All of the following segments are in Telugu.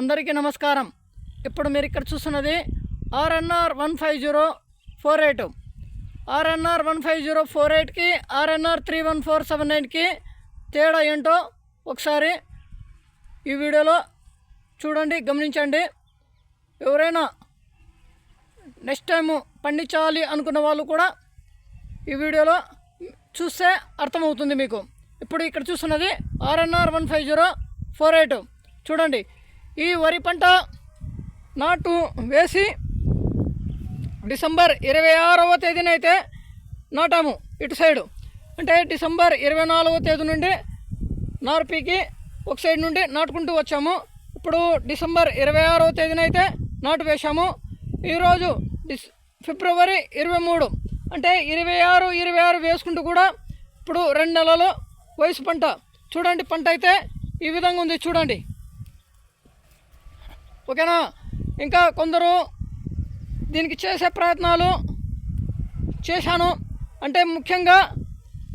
అందరికీ నమస్కారం. ఇప్పుడు మీరు ఇక్కడ చూస్తున్నది RNR one five zero four eight. RNR one five zero four ఎయిట్కి RNR three one four seven నైన్కి తేడా ఏంటో ఒకసారి ఈ వీడియోలో చూడండి గమనించండి. ఎవరైనా నెక్స్ట్ టైము పండించాలి అనుకున్న వాళ్ళు కూడా ఈ వీడియోలో చూస్తే అర్థమవుతుంది మీకు. ఇప్పుడు ఇక్కడ చూస్తున్నది RNR one five zero four eight. చూడండి ఈ వరి పంట నాటు వేసి డిసెంబర్ ఇరవై ఆరవ తేదీనైతే నాటాము ఇటు సైడు. అంటే డిసెంబర్ ఇరవై నాలుగవ తేదీ నుండి నార్పీకి ఒక సైడ్ నుండి నాటుకుంటూ వచ్చాము. ఇప్పుడు డిసెంబర్ ఇరవై ఆరవ తేదీనైతే నాటు వేశాము. ఈరోజు డిస్ ఫిబ్రవరి ఇరవై మూడు. అంటే ఇరవై ఆరు ఇరవై ఆరు వేసుకుంటూ కూడా ఇప్పుడు రెండు నెలలు వయసు పంట. చూడండి పంట అయితే ఈ విధంగా ఉంది చూడండి. ఓకేనా? ఇంకా కొందరు దీనికి చేసే ప్రయత్నాలు చేశాను. అంటే ముఖ్యంగా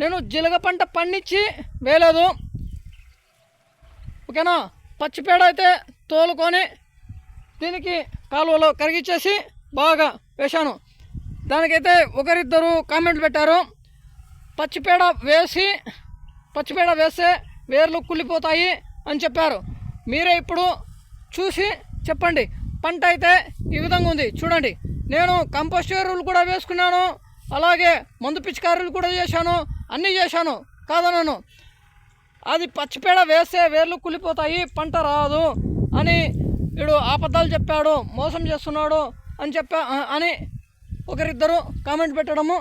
నేను జీలగ పంట పండించి వేయలేదు. ఓకేనా? పచ్చిపేడ అయితే తోలుకొని దీనికి కాలువలో కరిగిచ్చేసి బాగా వేశాను. దానికైతే ఒకరిద్దరు కామెంట్లు పెట్టారు. పచ్చిపేడ వేసి పచ్చిపేడ వేస్తే వేర్లు కుళ్ళిపోతాయి అని చెప్పారు. మీరే ఇప్పుడు చూసి చెప్పండి. పంట అయితే ఈ విధంగా ఉంది. చూడండి. నేను కంపోస్ట్ ఎరువులు కూడా వేసుకున్నాను. అలాగే మందు పిచికారులు కూడా చేశాను. అన్నీ చేశాను. కాదన్నాను. అది పచ్చిపేడ వేస్తే వేర్లు కుళ్ళిపోతాయి పంట రాదు అని వీడు ఆపద్దాలు చెప్పాడు మోసం చేస్తున్నాడు అని చెప్పా అని ఒకరిద్దరు కామెంట్ పెట్టడము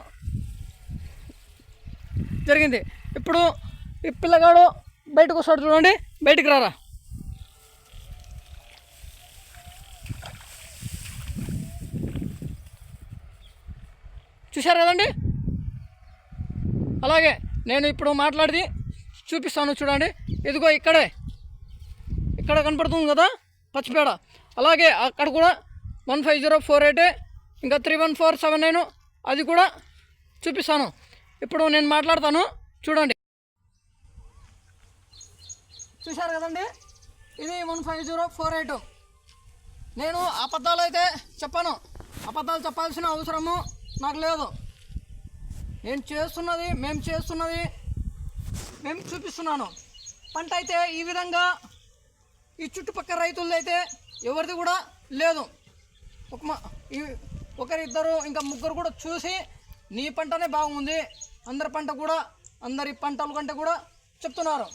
జరిగింది. ఇప్పుడు ఈ పిల్లగాడు బయటకు వస్తాడు చూడండి. బయటికి రారా? చూశారు కదండి? అలాగే నేను ఇప్పుడు మాట్లాడిది చూపిస్తాను చూడండి. ఇదిగో ఇక్కడే. ఇక్కడ కనపడుతుంది కదా? పచ్చిపేడ. అలాగే అక్కడ కూడా one five zero four eight ఇంకా three one four seven nine అది కూడా చూపిస్తాను. ఇప్పుడు నేను మాట్లాడతాను చూడండి. చూశారు కదండి? ఇది one five zero four eight. నేను అబద్ధాలు అయితే చెప్పాను. అబద్ధాలు చెప్పాల్సిన అవసరము నాకు లేదు. నేను చేస్తున్నది మేము చేస్తున్నది మేము చూపిస్తున్నాను. పంట అయితే ఈ విధంగా ఈ చుట్టుపక్కల రైతులది అయితే ఎవరిది కూడా లేదు. ఒక ఈ ఒకరిద్దరు ఇంకా ముగ్గురు కూడా చూసి నీ పంటనే బాగుంది అందరి పంట కూడా అందరి పంటల కంటే కూడా చెప్తున్నారు.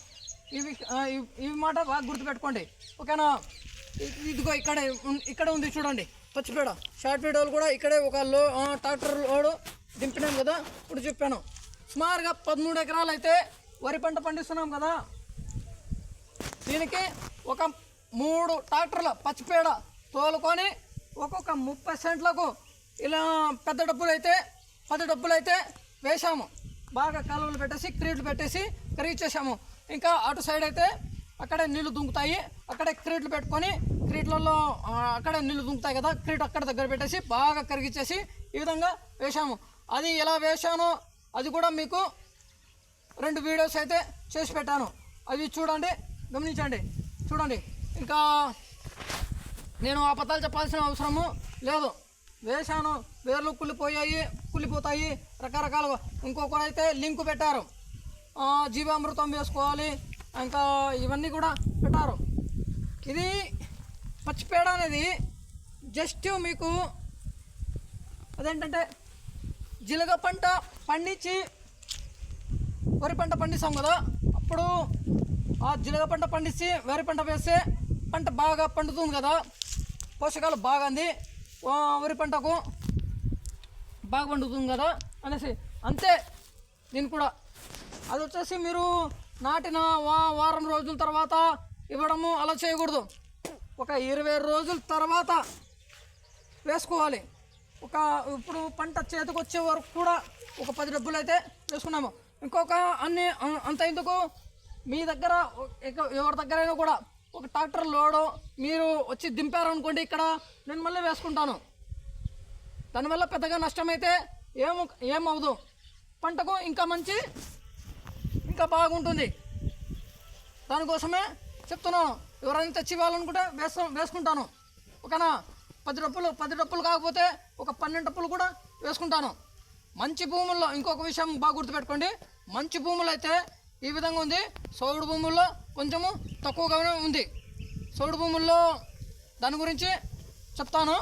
ఇవి ఇవి- మాట బాగా గుర్తుపెట్టుకోండి. ఓకేనా? ఇదిగో ఇక్కడే ఇక్కడ ఉంది చూడండి. పచ్చిపేడ. షార్ట్ వీడియోలు కూడా ఇక్కడే ఒక లో ట్రాక్టర్ లోడు దింపినాం కదా ఇప్పుడు చెప్పాను. సుమారుగా పదమూడు ఎకరాలు అయితే వరి పంట పండిస్తున్నాం కదా. దీనికి ఒక మూడు ట్రాక్టర్ల పచ్చిపేడ తోలుకొని ఒక్కొక్క ముప్పై సెంట్లకు ఇలా పెద్ద డబ్బులు అయితే పది డబ్బులు అయితే వేసాము బాగా కాలువలు పెట్టేసి క్రీట్లు పెట్టేసి కరిగిచ్చేసాము ఇంకా అటు సైడ్ అయితే అక్కడే నీళ్ళు దుంకుతాయి. అక్కడే క్రీట్లు పెట్టుకొని క్రీట్లలో అక్కడే నీళ్ళు దుంకుతాయి కదా క్రీట్ అక్కడ దగ్గర పెట్టేసి బాగా కరిగిచ్చేసి ఈ విధంగా వేసాము అది ఎలా వేసానో అది కూడా మీకు రెండు వీడియోస్ అయితే చేసి పెట్టాను. అవి చూడండి గమనించండి. చూడండి ఇంకా నేను ఆ పదాలు చెప్పాల్సిన అవసరము లేదు. వేశాను వేర్లు కుళ్ళిపోయాయి కుళ్ళిపోతాయి రకరకాలుగా. ఇంకొకరు అయితే లింకు పెట్టారు. జీవామృతం వేసుకోవాలి ఇంకా ఇవన్నీ కూడా పెట్టారు. ఇది పచ్చిపేడ అనేది జస్ట్ మీకు అదేంటంటే జీలగ పంట పండించి వరి పంట పండిస్తాం కదా అప్పుడు ఆ జీలగ పంట పండించి వరి పంట వేస్తే పంట బాగా పండుతుంది కదా పోషకాలు బాగా అంది వరి పంటకు బాగా పండుతుంది కదా అనేసి. అంతే దీని కూడా. అది వచ్చేసి మీరు నాటిన వా వారం రోజుల తర్వాత ఇవ్వడము అలా చేయకూడదు. ఒక ఇరవై రోజుల తర్వాత వేసుకోవాలి. ఒక ఇప్పుడు పంట చేతికి వచ్చే వరకు కూడా ఒక పది డబ్బులు అయితే వేసుకున్నాము. ఇంకొక అన్ని అంత ఎందుకు? మీ దగ్గర ఎవరి దగ్గరైనా కూడా ఒక ట్రాక్టర్ లోడు మీరు వచ్చి దింపారు అనుకోండి ఇక్కడ నేను మళ్ళీ వేసుకుంటాను. దానివల్ల పెద్దగా నష్టమైతే ఏము ఏమవుదు పంటకు ఇంకా మంచి ఇంకా బాగుంటుంది. దానికోసమే చెప్తున్నాను. ఎవరైనా తెచ్చి ఇవ్వాలనుకుంటే వేస్తాం వేసుకుంటాను. ఓకేనా? పది డప్పులు పది డప్పులు కాకపోతే ఒక పన్నెండు డప్పులు కూడా వేసుకుంటాను. మంచి భూముల్లో ఇంకొక విషయం బాగా గుర్తుపెట్టుకోండి. మంచి భూములు అయితే ఈ విధంగా ఉంది. సౌడు భూముల్లో కొంచెము తక్కువగానే ఉంది. సౌడు భూముల్లో దాని గురించి చెప్తాను.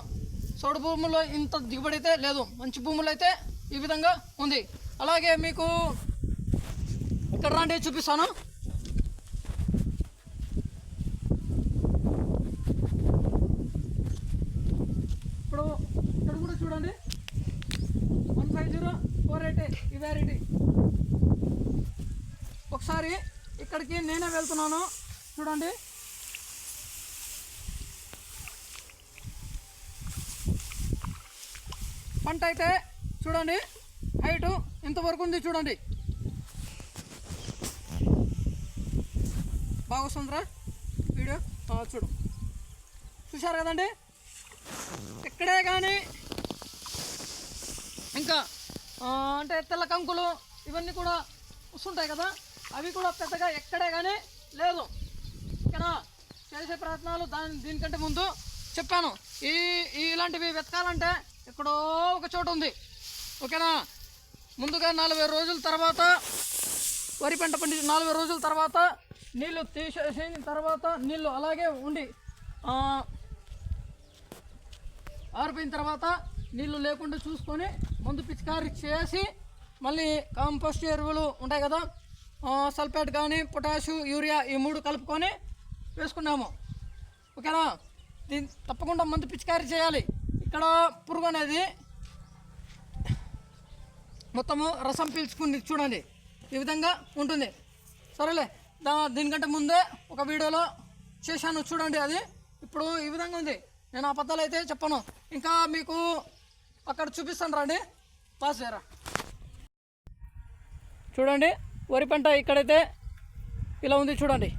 సౌడు భూముల్లో ఇంత దిగుబడి అయితే లేదు. మంచి భూములు అయితే ఈ విధంగా ఉంది. అలాగే మీకు ఇక్కడ రండి చూపిస్తాను. ఇప్పుడు ఇక్కడ కూడా చూడండి. One five zero four eight ఈ ఒకసారి ఇక్కడికి నేనే వెళ్తున్నాను. చూడండి. పంట అయితే చూడండి హైటు ఇంతవరకు ఉంది చూడండి. బాగా వస్తుందిరా వీడియో చూడు. చూశారు కదండి? ఇక్కడే కానీ ఇంకా అంటే తెల్ల కంకులు ఇవన్నీ కూడా వస్తుంటాయి కదా? అవి కూడా పెద్దగా ఎక్కడే కానీ లేదు. ఇక్కడ చేసే ప్రయత్నాలు దాని దీనికంటే ముందు చెప్పాను. ఈ ఈ ఇలాంటివి వెతకాలంటే ఎక్కడో ఒక చోట ఉంది. ఓకేనా? ముందుగా నలభై రోజుల తర్వాత వరి పంట పండించి నలభై రోజుల తర్వాత నీళ్ళు తీసేసిన తర్వాత నీళ్ళు అలాగే ఉండి ఆరిపోయిన తర్వాత నీళ్ళు లేకుండా చూసుకొని ముందు పిచికారీ చేసి మళ్ళీ కాంపోస్ట్ ఎరువులు ఉంటాయి కదా సల్ఫేట్ కానీ పొటాషు యూరియా ఈ మూడు కలుపుకొని వేసుకున్నాము. ఓకేనా? దీన్ని తప్పకుండా మందు పిచికారీ చేయాలి. ఇక్కడ పురుగు అనేది మొత్తము రసం పీల్చుకుని చూడండి. ఈ విధంగా ఉంటుంది. సరేలే. దా దీనికంటే ముందే ఒక వీడియోలో చేశాను. చూడండి అది. ఇప్పుడు ఈ విధంగా ఉంది. నేను అబద్ధాలు అయితే చెప్పను. ఇంకా మీకు అక్కడ చూపిస్తాను రండి. పాస్ చేయరా. చూడండి వరి పంట ఇక్కడైతే ఇలా ఉంది చూడండి.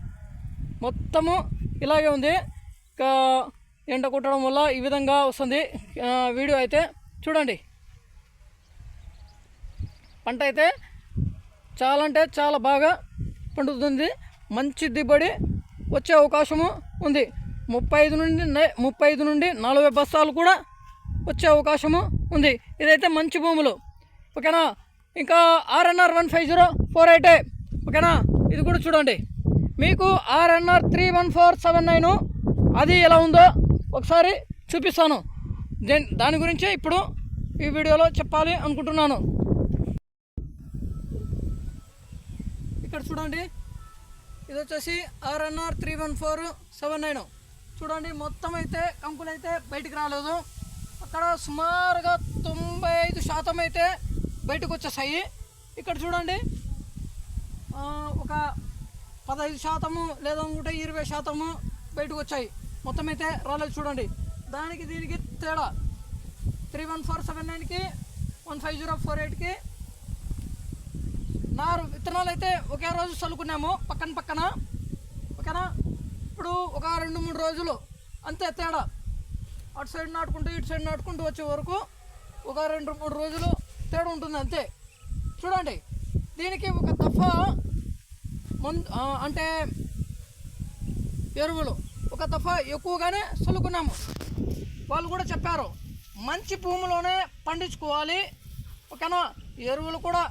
మొత్తము ఇలాగే ఉంది. ఇంకా ఎండ కొట్టడం వల్ల ఈ విధంగా వస్తుంది. వీడియో అయితే చూడండి. పంట అయితే చాలా అంటే చాలా బాగా పండుతుంది. మంచి దిగుబడి వచ్చే అవకాశము ఉంది. ముప్పై ఐదు నుండి ముప్పై ఐదు నుండి నలభై బస్తాలు కూడా వచ్చే అవకాశము ఉంది. ఇదైతే మంచి భూములు. ఓకేనా? ఇంకా RNR one five zero four eight ఓకేనా? ఇది కూడా చూడండి. మీకు RNR three one four seven nine అది ఎలా ఉందో ఒకసారి చూపిస్తాను. దేని దాని గురించే ఇప్పుడు ఈ వీడియోలో చెప్పాలి అనుకుంటున్నాను. ఇక్కడ చూడండి. ఇది వచ్చేసి RNR three one four seven nine చూడండి మొత్తం అయితే కంకులు అయితే బయటికి రాలేదు. అక్కడ సుమారుగా తొంభై ఐదు శాతం అయితే బయటకు వచ్చేసాయి. ఇక్కడ చూడండి ఒక పదహైదు శాతము లేదనుకుంటే ఇరవై శాతము బయటకు వచ్చాయి. మొత్తం అయితే రాలేదు చూడండి. దానికి దీనికి తేడా. త్రీ వన్ ఫోర్ సెవెన్ నైన్కి వన్ ఫైవ్ జీరో ఫోర్ ఎయిట్కి నారు విత్తనాలు అయితే ఒకే రోజు చల్లుకున్నాము పక్కన పక్కన. ఓకేనా? ఇప్పుడు ఒక రెండు మూడు రోజులు అంతే తేడా. అటు సైడ్ నాటుకుంటూ ఇటు సైడ్ నాటుకుంటూ వచ్చే వరకు ఒక రెండు మూడు రోజులు తేడా ఉంటుంది అంతే. చూడండి దీనికి ఒక దఫా మందు అంటే ఎరువులు ఒక దఫా ఎక్కువగానే చల్లుకున్నాము. వాళ్ళు కూడా చెప్పారు మంచి భూమిలోనే పండించుకోవాలి. ఓకేనా? ఎరువులు కూడా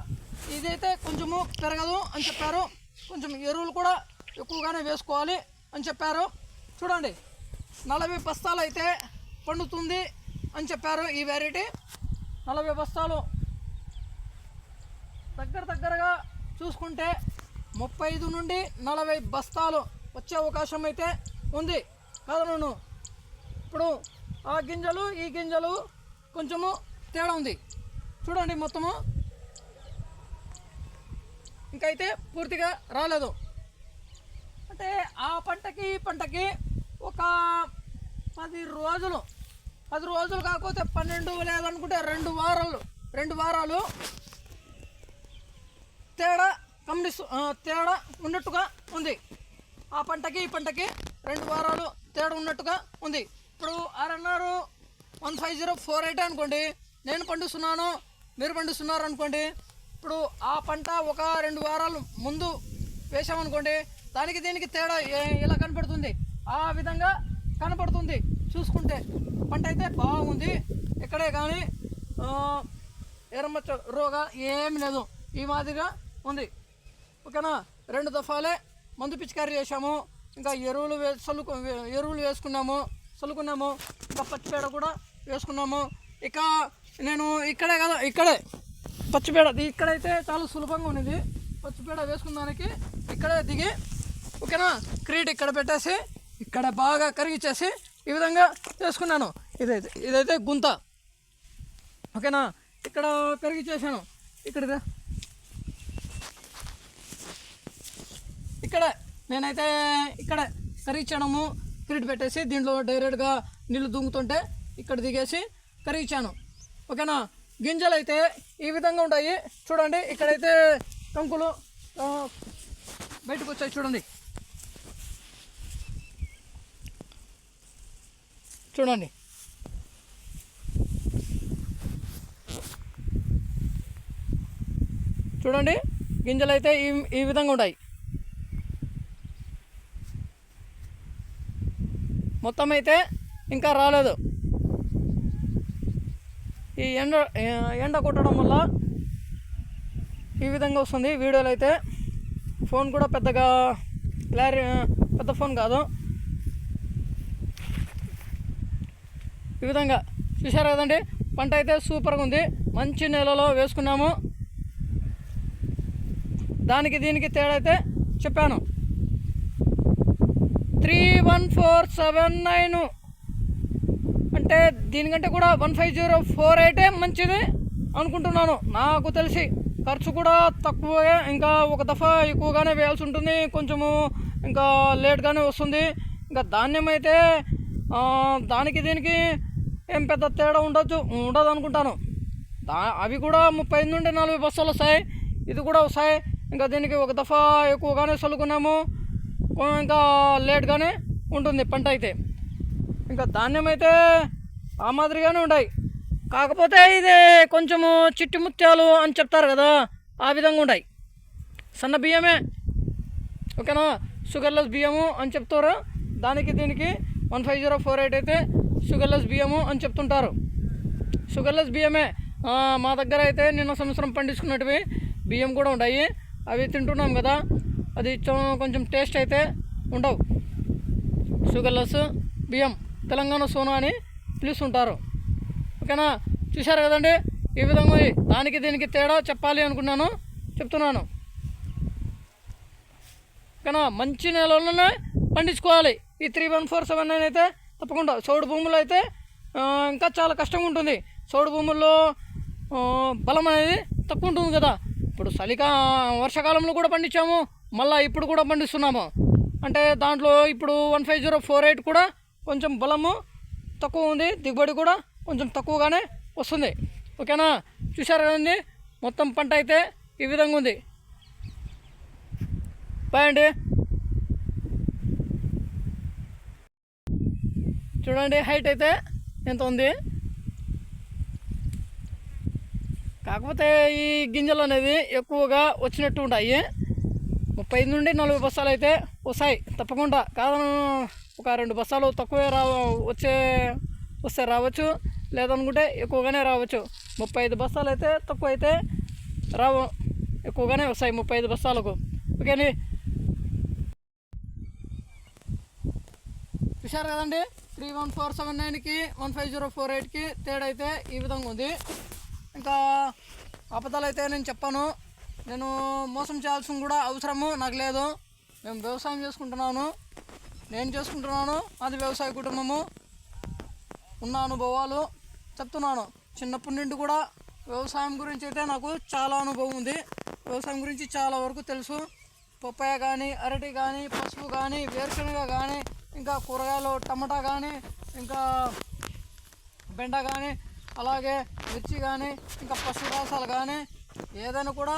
ఇదైతే కొంచెము పెరగదు అని చెప్పారు. కొంచెం ఎరువులు కూడా ఎక్కువగానే వేసుకోవాలి అని చెప్పారు. చూడండి నలభై బస్తాలు అయితే పండుతుంది అని చెప్పారు ఈ వెరైటీ నలభై బస్తాలు దగ్గర దగ్గరగా చూసుకుంటే ముప్పై ఐదు నుండి నలభై బస్తాలు వచ్చే అవకాశం అయితే ఉంది. కదా నేను ఇప్పుడు ఆ గింజలు ఈ గింజలు కొంచెము తేడా ఉంది. చూడండి మొత్తము. ఇంకైతే పూర్తిగా రాలేదు. అంటే ఆ పంటకి ఈ పంటకి ఒక పది రోజులు పది రోజులు కాకపోతే పన్నెండు లేదనుకుంటే రెండు వారాలు రెండు వారాలు తేడా కమ్యూనిస్ తేడా ఉన్నట్టుగా ఉంది. ఆ పంటకి ఈ పంటకి రెండు వారాలు తేడా ఉన్నట్టుగా ఉంది. ఇప్పుడు RNR one five zero four eight అనుకోండి నేను పండిస్తున్నాను మీరు పండిస్తున్నారు అనుకోండి ఇప్పుడు ఆ పంట ఒక రెండు వారాలు ముందు వేసామనుకోండి దానికి దీనికి తేడా ఏ- కనపడుతుంది? ఆ విధంగా కనపడుతుంది. చూసుకుంటే పంట అయితే బాగుంది. ఇక్కడే కానీ ఎర్రమచ్చ రోగ ఏమి లేదు. ఈ మాదిరిగా ఉంది. ఓకేనా? రెండు దఫాలే మందు పిచికారీ చేసాము ఇంకా ఎరువులు వే చల్లుకు ఎరువులు వేసుకున్నాము. చల్లుకున్నాము ఇంకా పచ్చిపేడ కూడా వేసుకున్నాము. ఇక నేను ఇక్కడే కదా ఇక్కడే పచ్చిపేడ ఇక్కడైతే చాలా సులభంగా ఉన్నది. పచ్చిపేడ వేసుకున్నానికి ఇక్కడే దిగి ఓకేనా? క్రీట్ ఇక్కడ పెట్టేసి ఇక్కడ బాగా కరిగిచ్చేసి ఈ విధంగా చేసుకున్నాను. ఇదైతే ఇదైతే గుంత. ఓకేనా? ఇక్కడ కరిగిచ్చేసాను ఇక్కడ ఇక్కడ. నేనైతే ఇక్కడ కరిగించడము. క్రీట్ పెట్టేసి దీంట్లో డైరెక్ట్గా నీళ్ళు దుంగుతుంటే ఇక్కడ దిగేసి కరిగించాను. ఓకేనా? గింజలు అయితే ఈ విధంగా ఉంటాయి. చూడండి ఇక్కడైతే కంకులు బయటకు వచ్చాయి చూడండి. చూడండి. చూడండి గింజలు అయితే ఈ ఈ విధంగా ఉంటాయి. మొత్తం అయితే ఇంకా రాలేదు. ఈ ఎండ ఎండ కొట్టడం వల్ల ఈ విధంగా వస్తుంది. వీడియోలో అయితే ఫోన్ కూడా పెద్దగా క్లారి పెద్ద ఫోన్ కాదు. ఈ విధంగా చూశారు కదండి? పంట అయితే సూపర్గా ఉంది. మంచి నెలలో వేసుకున్నాము. దానికి దీనికి తేడా అయితే చెప్పాను. Three one four seven nine అంటే దీనికంటే కూడా వన్ ఫైవ్ జీరో ఫోర్ ఎయిటే మంచిది అనుకుంటున్నాను. నాకు తెలిసి ఖర్చు కూడా తక్కువే ఇంకా ఒక దఫా ఎక్కువగానే వేయాల్సి ఉంటుంది. కొంచెము ఇంకా లేట్గానే వస్తుంది. ఇంకా ధాన్యం అయితే దానికి దీనికి ఏం పెద్ద తేడా ఉండొచ్చు ఉండదు అనుకుంటాను. దా అవి కూడా ముప్పై ఐదు నుండి నలభై బస్సులు వస్తాయి. ఇది కూడా వస్తాయి. ఇంకా దీనికి ఒక దఫా ఎక్కువగానే చల్లుకున్నాము. ఇంకా లేట్గానే ఉంటుంది పంట అయితే. ఇంకా ధాన్యం అయితే ఆ మాదిరిగానే ఉంటాయి కాకపోతే ఇది కొంచెము చిట్టి ముత్యాలు అని చెప్తారు కదా ఆ విధంగా ఉంటాయి సన్న బియ్యమే. ఓకేనా? షుగర్లెస్ బియ్యము అని చెప్తారు. దానికి దీనికి one five zero four eight అయితే షుగర్లెస్ బియ్యము అని చెప్తుంటారు. షుగర్లెస్ బియ్యమే. మా దగ్గర అయితే నిన్న సంవత్సరం పండించుకున్నట్టువి బియ్యం కూడా ఉన్నాయి అవి తింటున్నాం కదా అది కొంచెం టేస్ట్ అయితే ఉండవు. షుగర్లెస్ బియ్యం తెలంగాణ సోనా అని పిలుస్తుంటారు ఓకేనా? చూశారు కదండి? ఈ విధంగా దానికి దీనికి తేడా చెప్పాలి అనుకున్నాను. చెప్తున్నాను. ఓకేనా? మంచి నెలలోనే పండించుకోవాలి. ఈ three one four seven nine అయితే తప్పకుండా. చౌడు భూములు అయితే ఇంకా చాలా కష్టంగా ఉంటుంది. చౌడు భూముల్లో బలం అనేది తక్కువ ఉంటుంది కదా. ఇప్పుడు చలికా వర్షాకాలంలో కూడా పండించాము. మళ్ళీ ఇప్పుడు కూడా పండిస్తున్నాము. అంటే దాంట్లో ఇప్పుడు one five zero four eight కూడా కొంచెం బలము తక్కువ ఉంది దిగుబడి కూడా కొంచెం తక్కువగానే వస్తుంది. ఓకేనా? చూశారు కదండి? మొత్తం పంట అయితే ఈ విధంగా ఉంది. బాయ్ అండి. చూడండి హైట్ అయితే ఎంత ఉంది? కాకపోతే ఈ గింజలు అనేది ఎక్కువగా వచ్చినట్టు ఉంటాయి. ముప్పై నుండి నలభై బస్తాలు అయితే వస్తాయి తప్పకుండా. కాదను ఒక రెండు బస్తాలు తక్కువే రా వచ్చే వస్తే రావచ్చు. లేదనుకుంటే ఎక్కువగానే రావచ్చు. ముప్పై ఐదు బస్తాలు అయితే తక్కువ అయితే రావు. ఎక్కువగానే వస్తాయి ముప్పై ఐదు బస్తాలకు ఓకేని? చూశారు కదండి? త్రీ వన్ ఫోర్ సెవెన్ నైన్కి వన్ ఫైవ్ జీరో ఫోర్ ఎయిట్కి తేడా అయితే ఈ విధంగా ఉంది. ఇంకా అబద్ధాలు అయితే నేను చెప్పాను. నేను మోసం చేయాల్సిన కూడా అవసరము నాకు లేదు. మేము వ్యవసాయం చేసుకుంటున్నాను. నేను చేసుకుంటున్నాను. అది వ్యవసాయ కుటుంబము. ఉన్న అనుభవాలు చెప్తున్నాను. చిన్నప్పటి నుండి కూడా వ్యవసాయం గురించి అయితే నాకు చాలా అనుభవం ఉంది. వ్యవసాయం గురించి చాలా వరకు తెలుసు. పప్పాయ కానీ అరటి కానీ పసుపు కానీ వేరుశనగ కానీ ఇంకా కూరగాయలు టమాటా కానీ ఇంకా బెండ కానీ అలాగే మిర్చి కానీ ఇంకా పసుపు కానీ ఏదైనా కూడా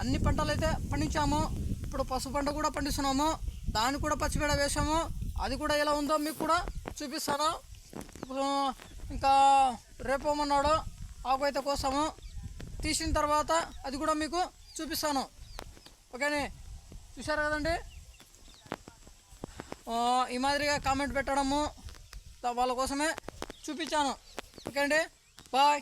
అన్ని పంటలు అయితే పండించాము. ఇప్పుడు పసుపు పంట కూడా పండిస్తున్నాము. దాన్ని కూడా పచ్చిపేడ వేసాము. అది కూడా ఎలా ఉందో మీకు కూడా చూపిస్తాను. ఇంకా రేపమన్నాడు ఆకు అయితే కోసాము తీసిన తర్వాత అది కూడా మీకు చూపిస్తాను. ఓకేనే? చూశారు కదండి? ఈ మాదిరిగా కామెంట్ పెట్టడము వాళ్ళ కోసమే చూపించాను. ఓకే అండి బాయ్.